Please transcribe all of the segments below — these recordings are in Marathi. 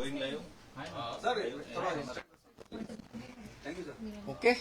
गोईंग लाईव्ह ओके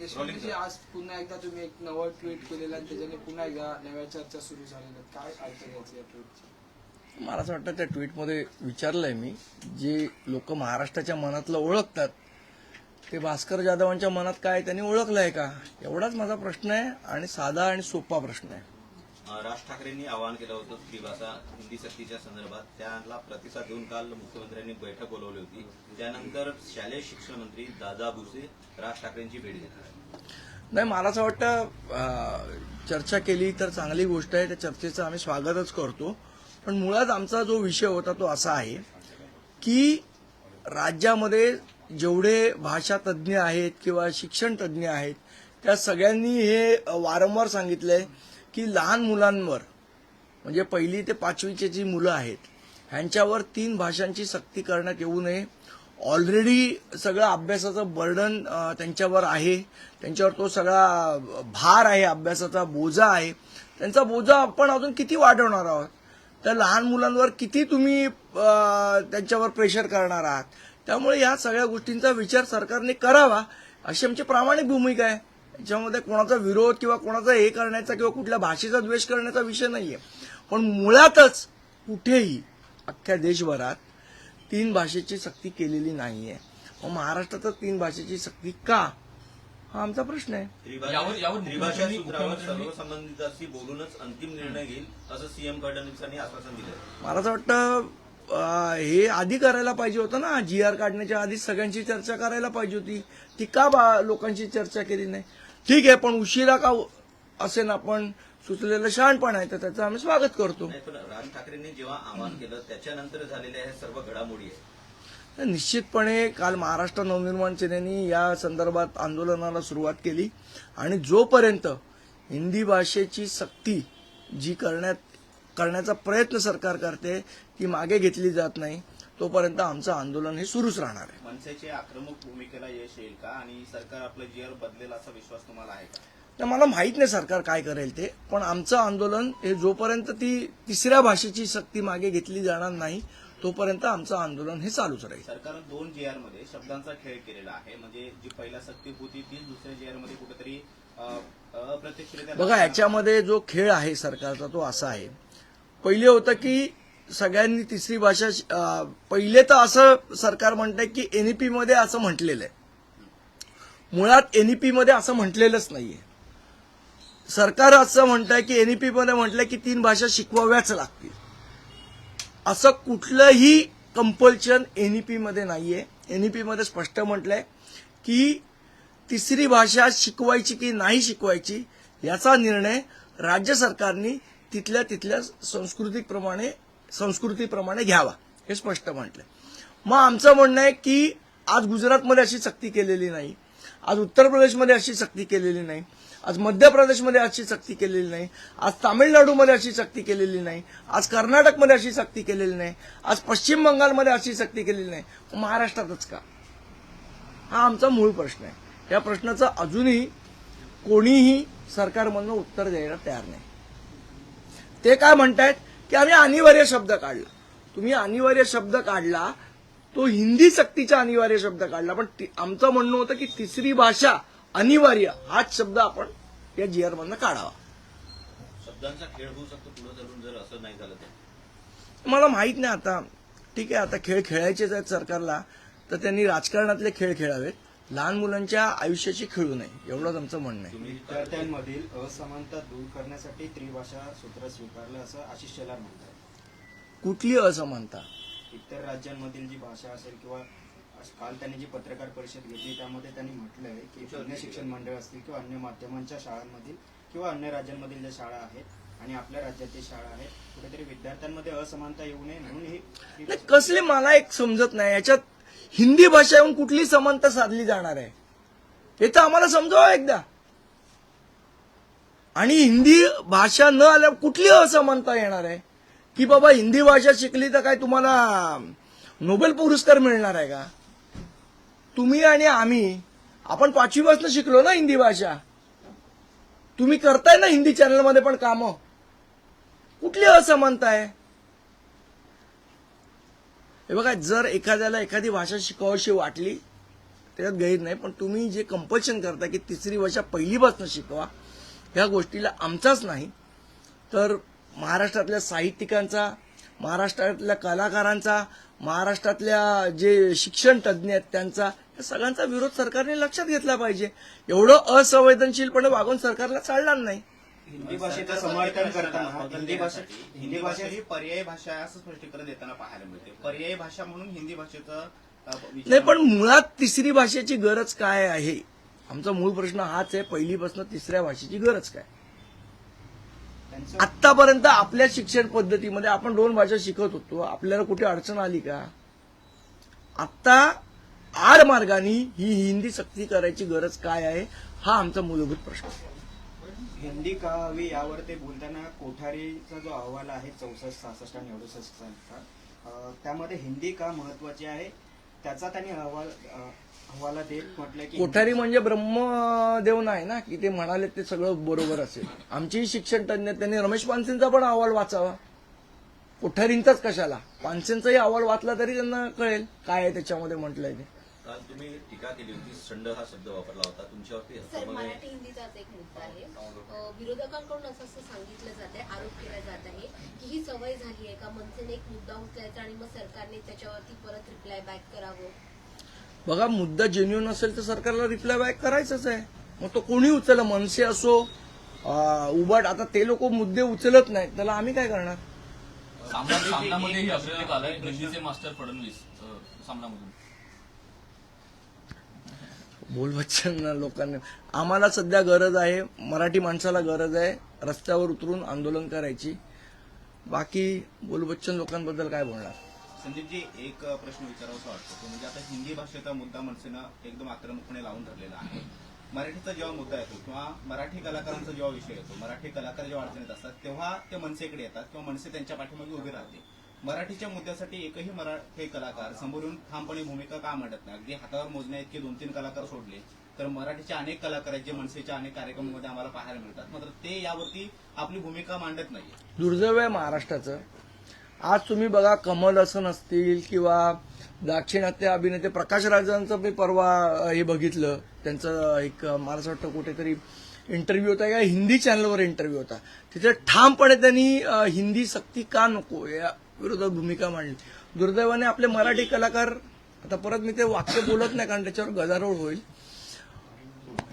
देशमुखजी आज पुन्हा एकदा तुम्ही एक नवं ट्विट केलेलं आणि त्याच्याने पुन्हा एकदा नव्या चर्चा सुरू झालेल्या. काय अर्थ घ्यायची या ट्विटची मला असं वाटतं त्या ट्विटमध्ये विचारलंय मी जे लोक महाराष्ट्राच्या मनातलं ओळखतात ते भास्कर जाधवांच्या मनात काय त्यांनी ओळखलंय का? एवढाच माझा प्रश्न आहे आणि साधा आणि सोपा प्रश्न आहे. राज ठाकरेंनी आवाहन केलं होतं त्रिभाषा हिंदी सक्तीच्या संदर्भात त्याला प्रतिसाद देऊन काल मुख्यमंत्र्यांनी बैठक बोलवली होती. त्यानंतर शालेय शिक्षण मंत्री दादा भुसे राज ठाकरेंची भेट घेणार नाही मला असं वाटतं चर्चा केली तर चांगली गोष्ट आहे. त्या चर्चेचं आम्ही स्वागतच करतो. पण मुळात आमचा जो विषय होता तो असा आहे की राज्यामध्ये जेवढे भाषा तज्ज्ञ आहेत किंवा शिक्षण तज्ज्ञ आहेत त्या सगळ्यांनी हे वारंवार सांगितलंय की लहान मुलांवर म्हणजे पहिली ते पाचवीचे जी मुलं आहेत ह्यांच्यावर तीन भाषांची सक्ती करण्यात येऊ नये. ऑलरेडी सगळं अभ्यासाचं बर्डन त्यांच्यावर आहे. त्यांच्यावर तो सगळा भार आहे अभ्यासाचा बोजा आहे. त्यांचा बोजा आपण अजून किती वाढवणार आहोत? तर लहान मुलांवर किती तुम्ही त्यांच्यावर प्रेशर करणार आहात? त्यामुळे या सगळ्या गोष्टींचा विचार सरकारने करावा. अशी आमची प्रामाणिक भूमिका आहे. याच्यामध्ये कोणाचा विरोध किंवा कोणाचा हे करण्याचा किंवा कुठल्या भाषेचा द्वेष करण्याचा विषय नाहीये. पण मुळातच कुठेही अख्ख्या देशभरात तीन भाषेची सक्ती केलेली नाहीये. मग महाराष्ट्रातच तीन भाषेची सक्ती का? हा आमचा प्रश्न आहे. बोलूनच अंतिम निर्णय घेईल असं सीएम फडणवीसांनी आश्वासन दिलं मला असं वाटतं हे आधी करायला पाहिजे होतं ना. जी आर काढण्याच्या आधी सगळ्यांची चर्चा करायला पाहिजे होती. ती का बा लोकांची चर्चा केली नाही? ठीक आहे पण उशिरा का असे ना आपण सुचलेलं शहाणपण आहे तर त्याचं आम्ही स्वागत करतो. राज ठाकरेंनी जेव्हा आवाहन केलं त्याच्यानंतर झालेल्या ह्या सर्व घडामोडी आहेत. निश्चितपणे काल महाराष्ट्र नवनिर्माण सेनेनी या संदर्भात आंदोलनाला सुरुवात केली आणि जोपर्यंत हिंदी भाषेची सक्ती जी करण्यात करण्याचा प्रयत्न सरकार करते ती मागे घेतली जात नाही तोपर्यंत आमचं आंदोलन हे सुरूच राहणार आहे. मनसेच्या आक्रमक भूमिकेला यश येईल का? आणि सरकार आपलं जीआर बदलेल असा विश्वास तुम्हाला आहे का? तर मला माहीत नाही सरकार काय करेल ते पण आमचं आंदोलन हे जोपर्यंत ती तिसऱ्या भाषेची सक्ती मागे घेतली जाणार नाही तोपर्यंत आमचं आंदोलन हे चालूच राहील. सरकारनं दोन जीआरमध्ये शब्दांचा खेळ केलेला आहे. म्हणजे जी पहिला सक्ती होती तीच दुसऱ्या जीआरमध्ये कुठेतरी अप्रत्यक्षरित्या बघा याच्यामध्ये जो खेळ आहे सरकारचा तो असा आहे. पहिले होतं की सगळ्यांनी तिसरी भाषा पहिले तर असं सरकार म्हणतंय की एनईपी मध्ये असं म्हटलेलं आहे. मुळात एनईपी मध्ये असं म्हटलेलंच नाहीये. सरकार असं म्हणतंय की एनईपी मध्ये म्हटलंय की तीन भाषा शिकवाव्याच लागतील. असं कुठलंही कंपल्शन एनईपी मध्ये नाहीये. एनईपी मध्ये स्पष्ट म्हटलंय की तिसरी भाषा शिकवायची की नाही शिकवायची याचा निर्णय राज्य सरकारनी तिथल्या तिथल्या संस्कृतीप्रमाणे संस्कृतीप्रमाणे घ्यावा. हे स्पष्ट म्हटलंय. मग आमचं म्हणणं आहे की आज गुजरातमध्ये अशी सक्ती केलेली नाही. आज उत्तर प्रदेशमध्ये अशी सक्ती केलेली नाही. आज मध्य प्रदेशमध्ये अशी सक्ती केलेली नाही. आज तामिळनाडूमध्ये अशी सक्ती केलेली नाही. आज कर्नाटकमध्ये अशी सक्ती केलेली नाही. आज पश्चिम बंगालमध्ये अशी सक्ती केलेली नाही. महाराष्ट्रातच का? हा आमचा मूळ प्रश्न आहे. या प्रश्नाचं अजूनही कोणीही सरकारमधनं उत्तर द्यायला तयार नाही. ते काय म्हणतायत? की आम्ही अनिवार्य शब्द काढला. तुम्ही अनिवार्य शब्द काढला तो हिंदी सक्तीचा अनिवार्य शब्द काढला. पण आमचं म्हणणं होतं की तिसरी भाषा अनिवार्य हाच शब्द आपण या जीआर मधनं काढावा. शब्दांचा खेळ होऊ शकतो पुढे चालून जर असं नाही झालं तर. मला माहीत नाही आता. ठीक आहे आता खेळ खेळायचेच आहेत सरकारला तर त्यांनी राजकारणातले खेळ खेळावेत. लहान मुलांच्या आयुष्याची खेळू नये एवढंच आमचं म्हणणं आहे. विद्यार्थ्यांमधील असमानता दूर करण्यासाठी त्रिभाषा सूत्र स्वीकारलं असं आशिष शेलार म्हणतात कुठली असमानता? इतर राज्यांमधील जी भाषा असेल किंवा आज काल त्यांनी जी पत्रकार परिषद घेतली त्यामध्ये त्यांनी म्हटलंय की अन्य शिक्षण मंडळ असतील किंवा अन्य माध्यमांच्या शाळांमधील किंवा अन्य राज्यांमधील ज्या शाळा आहेत आणि आपल्या राज्यातील शाळा आहेत कुठेतरी विद्यार्थ्यांमध्ये असमानता येऊ नये म्हणून ही ही नाही, कसली मला एक समजत नाही याच्यात हिंदी भाषा येऊन कुठली समानता साधली जाणार आहे? हे तर आम्हाला समजावं एकदा. आणि हिंदी भाषा न आल्या कुठली असमानता येणार आहे? की बाबा हिंदी भाषा शिकली तर काय तुम्हाला नोबेल पुरस्कार मिळणार आहे का? तुम्ही आणि आम्ही आपण पाचवीपासून शिकलो ना हिंदी भाषा. तुम्ही करताय ना हिंदी चॅनलमध्ये पण कामं? कुठली असमानता आहे? हे बघा जर एखाद्याला एखादी भाषा शिकावीशी वाटली त्याच्यात गैर नाही पण तुम्ही जे कंपल्शन करता की तिसरी भाषा पहिलीपासून शिकवा ह्या गोष्टीला आमचाच नाही. तर महाराष्ट्रातल्या साहित्यिकांचा महाराष्ट्रातल्या कलाकारांचा महाराष्ट्रातल्या जे शिक्षण तज्ज्ञ आहेत त्यांचा या सगळ्यांचा विरोध सरकारने लक्षात घेतला पाहिजे. एवढं असंवेदनशीलपणे वागून सरकारला चालणार नाही. हिंदी भाषेचं समर्थन करताना हिंदी भाषा हिंदी भाषा ही पर्यायी भाषा आहे असं स्पष्टीकरण देताना पाहायला मिळते. पर्यायी भाषा म्हणून हिंदी भाषेचं नाही पण मुळात तिसरी भाषेची गरज काय आहे? आमचा मूळ प्रश्न हाच आहे पहिलीपासून तिसऱ्या भाषेची गरज काय? आतापर्यंत आपल्या शिक्षण पद्धतीमध्ये आपण दोन भाषा शिकत होतो. आपल्याला कुठे अडचण आली का? आत्ता आड मार्गाने ही हिंदी सक्ती करायची गरज काय आहे? हा आमचा मूलभूत प्रश्न. आहे. हिंदी का हवी यावर ते बोलताना कोठारीचा जो अहवाल आहे चौसष्ट सहासष्ट आणि अडुसष्ट सालचा त्यामध्ये हिंदी का महत्वाची आहे? त्याचा त्यांनी अहवाल अहवाला देत म्हटलं की कोठारी म्हणजे ब्रह्मदेव नाही ना? की ते म्हणाले ते सगळं बरोबर असेल. आमचीही शिक्षण तज्ञ त्यांनी रमेश पानसेंचा पण अहवाल वाचावा. कोठारींचाच कशाला? पानसेंचाही अहवाल वाचला तरी त्यांना कळेल काय आहे त्याच्यामध्ये म्हटलंय ते. काल तुम्ही टीका केली होती संड हा शब्द वापरला होता तुमच्यावरती सर मराठी हिंदीचाच एक मुद्दा आहे. अ, विरोधकांकडून असं असं सांगितलं जात आहे आरोप केला जात आहे की ही सवय झाली आहे का? मनसेने एक मुद्दा उचलायचा आणि मग सरकारने त्याच्यावरती परत रिप्लाय बॅक करावं? बघा मुद्दा जेन्युन असेल तर सरकारला रिप्लाय बॅक करायचंच आहे. मग तो कोणी उचलला? मनसे असो अं, उबाट आता ते लोक मुद्दे उचलत नाहीत. त्याला आम्ही काय करणार? सामना सामनामध्येही अभिनेता आलाय. हिंदीचे मास्टर फडणवीस अ, सामनामधून. बोलबच्चांना लोकांना आम्हाला सध्या गरज आहे मराठी माणसाला गरज आहे रस्त्यावर उतरून आंदोलन करायची. बाकी बोलबच्चन लोकांबद्दल काय बोलणार? संदीपजी एक प्रश्न विचारावासा वाटतो. तो म्हणजे आता हिंदी भाषेचा मुद्दा मनसेनं एकदम आक्रमकपणे लावून धरलेला आहे. मराठीचा जेव्हा मुद्दा येतो किंवा मराठी कलाकारांचा जेव्हा विषय येतो मराठी कलाकार जेव्हा अडचणीत असतात तेव्हा ते मनसेकडे येतात किंवा मनसे त्यांच्या पाठीमागे उभे राहते मराठीच्या मुद्द्यासाठी एकही मराठी कलाकार समोरून ठामपणे भूमिका का मांडत नाही? अगदी हातावर मोजण्या इतके दोन तीन कलाकार सोडले तर मराठीचे अनेक कलाकार आहेत जे मनसेच्या अनेक कार्यक्रमामध्ये आम्हाला पाहायला मिळतात. मात्र ते यावरती आपली भूमिका मांडत नाही दुर्दैव आहे महाराष्ट्राचं. आज तुम्ही बघा कमल हसन असतील किंवा दाक्षिणात्य अभिनेते प्रकाश राजांचं मी परवा हे बघितलं. त्यांचं एक मला असं वाटतं कुठेतरी इंटरव्ह्यू होता या हिंदी चॅनलवर इंटरव्ह्यू होता. तिथे ठामपणे त्यांनी हिंदी सक्ती का नको या विरोधात भूमिका मांडली. दुर्दैवाने आपले मराठी कलाकार आता परत मी ते वाक्य बोलत नाही कारण त्याच्यावर गदारोळ होईल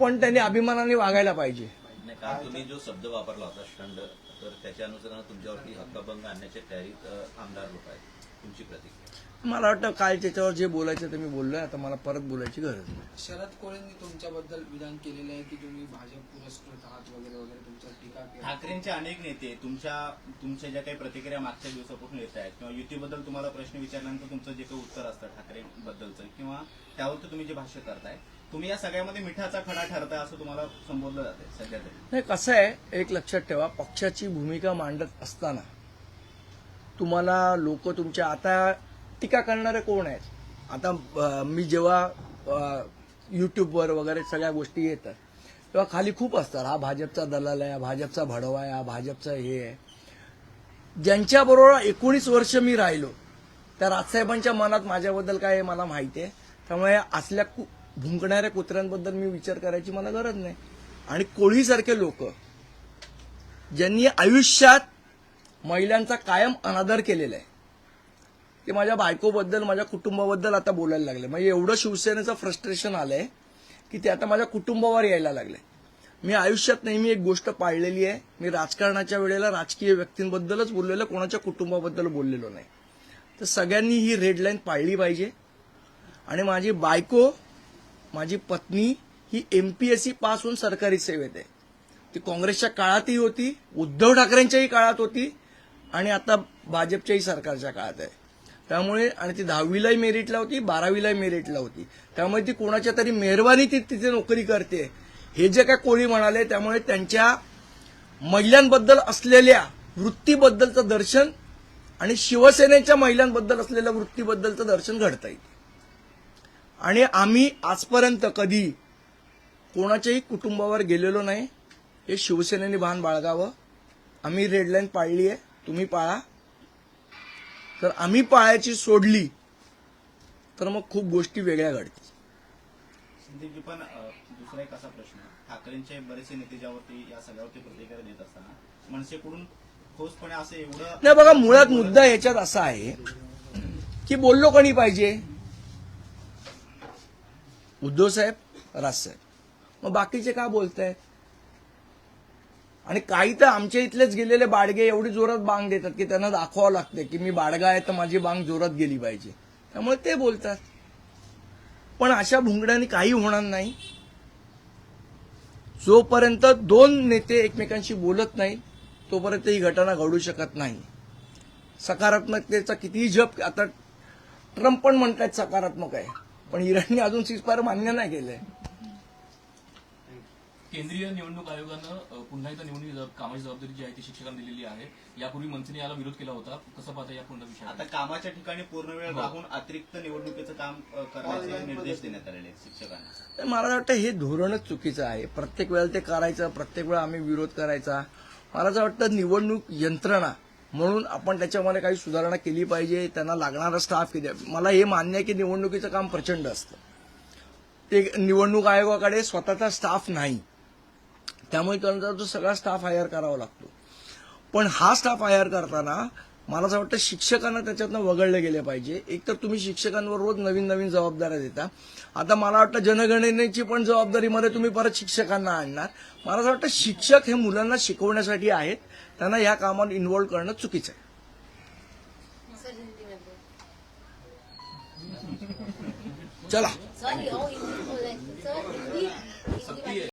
पण त्यांनी अभिमानाने वागायला पाहिजे. नाही तुम्ही जो शब्द वापरला होता स्टंड तर त्याच्या अनुषंगाने तुमच्यावरती हक्कभंग आणण्याच्या तयारीत आमदार लोक आहेत. तुमची प्रतिक्रिया? मला वाटतं काय त्याच्यावर जे बोलायचं ते मी बोललोय आता मला परत बोलायची गरज नाही. शरद कोळेंनी तुमच्याबद्दल विधान केलेलं आहे की तुम्ही भाजप पुरस्कृत आहात वगैरे वगैरे तुमच्या टीका केली ठाकरेंचे अनेक नेते तुमच्या तुमच्या ज्या काही प्रतिक्रिया मागच्या दिवसापासून येत आहेत किंवा युतीबद्दल तुम्हाला प्रश्न विचारल्यानंतर तुमचं जे काही उत्तर असतं ठाकरेंबद्दलचं किंवा त्यावरती तुम्ही जे भाष्य करताय तुम्ही या सगळ्यामध्ये मिठाचा खडा ठरताय असं तुम्हाला संबोधलं जाते सध्या तरी. नाही कसं आहे एक लक्षात ठेवा पक्षाची भूमिका मांडत असताना तुम्हाला लोक तुमच्या आता टीका करणारे कोण आहेत? आता मी जेव्हा युट्यूबवर वगैरे सगळ्या गोष्टी येतात तेव्हा खाली खूप असतात हा भाजपचा दलाल आहे हा भाजपचा भडवा आहे हा भाजपचा हे आहे. ज्यांच्याबरोबर एकोणीस वर्ष मी राहिलो त्या राजसाहेबांच्या मनात माझ्याबद्दल काय आहे मला माहिती आहे. त्यामुळे असल्या कु भुंकणाऱ्या कुत्र्यांबद्दल मी विचार करायची मला गरज नाही. आणि कोळीसारखे लोक ज्यांनी आयुष्यात महिलांचा कायम अनादर केलेला आहे ते माझ्या बायकोबद्दल माझ्या कुटुंबाबद्दल आता बोलायला लागले. म्हणजे एवढं शिवसेनेचं फ्रस्ट्रेशन आलंय की ते आता माझ्या कुटुंबावर यायला लागले. मी आयुष्यात नेहमी एक गोष्ट पाळलेली आहे. मी राजकारणाच्या वेळेला राजकीय व्यक्तींबद्दलच बोललेलं कोणाच्या कुटुंबाबद्दल बोललेलो नाही. तर सगळ्यांनी ही रेड लाईन पाळली पाहिजे. आणि माझी बायको माझी पत्नी ही M P S C pass होऊन सरकारी सेवेत आहे. ती काँग्रेसच्या काळातही होती उद्धव ठाकरेंच्याही काळात होती आणि आता भाजपच्याही सरकारच्या काळात आहे. त्यामुळे आणि ती दहावीलाही मेरिटला होती बारावीलाही मेरिटला होती. त्यामुळे ती कोणाच्या तरी मेहरबानी ती तिथे नोकरी करते. हे जे काय कोळी म्हणाले त्यामुळे त्यांच्या महिलांबद्दल असलेल्या वृत्तीबद्दलचं दर्शन आणि शिवसेनेच्या महिलांबद्दल असलेल्या वृत्तीबद्दलचं दर्शन घडता येईल आणि आम्ही आजपर्यंत कधी कोणाच्याही कुटुंबावर गेलेलो नाही. हे शिवसेनेने भान बाळगावं. आम्ही रेडलाईन पाळली आहे तुम्ही पाळा. तर आम्ही पाळायची सोडली तर मग खूप गोष्टी वेगळ्या घडतील. संदीपजी पण दुसरा एक असा प्रश्न. ठाकरेंचे बरेचसे नेते ज्यावरती या सगळ्यावरती प्रतिक्रिया देत असताना मनसेकडून ठोसपणे असं एवढं नाही बघा मुळात मुद्दा याच्यात असा आहे की बोललो कोणी पाहिजे? उद्धव साहेब राजसाहेब मग बाकीचे का बोलतायत? आणि काही तर आमच्या इथलेच गेलेले बाडगे एवढी जोरात बांग देतात की त्यांना दाखवावं लागते की मी बाडगा आहे तर माझी बांग जोरात गेली पाहिजे. त्यामुळे ते बोलतात. पण अशा भुंगड्याने काही होणार नाही. जोपर्यंत दोन नेते एकमेकांशी बोलत नाही तोपर्यंत ही घटना घडू शकत नाही. सकारात्मकतेचा कितीही जप आता ट्रम्प पण म्हणतात सकारात्मक आहे. पण इराणने अजून सीजफायर मान्य नाही केलंय. केंद्रीय निवडणूक आयोगानं पुन्हा एकदा निवडणूक कामाची जबाबदारी जी आहे ती शिक्षकांना दिलेली आहे. यापूर्वी मनसेने याला विरोध केला होता. कसं पाहता या पूर्ण आता विषयात कामाच्या ठिकाणी पूर्ण वेळ हो. राहून अतिरिक्त निवडणुकीचं काम करण्याचे निर्देश देण्यात आलेले आहेत शिक्षकांना. तर मला वाटतं हे धोरणच चुकीचं आहे. प्रत्येक वेळेला ते करायचं प्रत्येक वेळा आम्ही विरोध करायचा. मला असं वाटतं निवडणूक यंत्रणा म्हणून आपण त्याच्यामध्ये काही सुधारणा केली पाहिजे त्यांना लागणारा स्टाफ किती. मला हे मान्य आहे की निवडणुकीचं काम प्रचंड असतं. ते निवडणूक आयोगाकडे स्वतःचा स्टाफ नाही. त्यामुळे त्यांचा तो सगळा स्टाफ हायर करावा लागतो. पण हा स्टाफ हायर करताना मला असं वाटतं शिक्षकांना त्याच्यातनं वगळले गेले पाहिजे. एक तर तुम्ही शिक्षकांवर रोज नवीन नवीन जबाबदाऱ्या देता. आता मला वाटतं जनगणनेची पण जबाबदारीमध्ये तुम्ही परत शिक्षकांना आणणार. मला असं वाटतं शिक्षक हे मुलांना शिकवण्यासाठी आहेत. त्यांना ह्या कामात इन्व्हॉल्व्ह करणं चुकीचं आहे. चला. हिंदी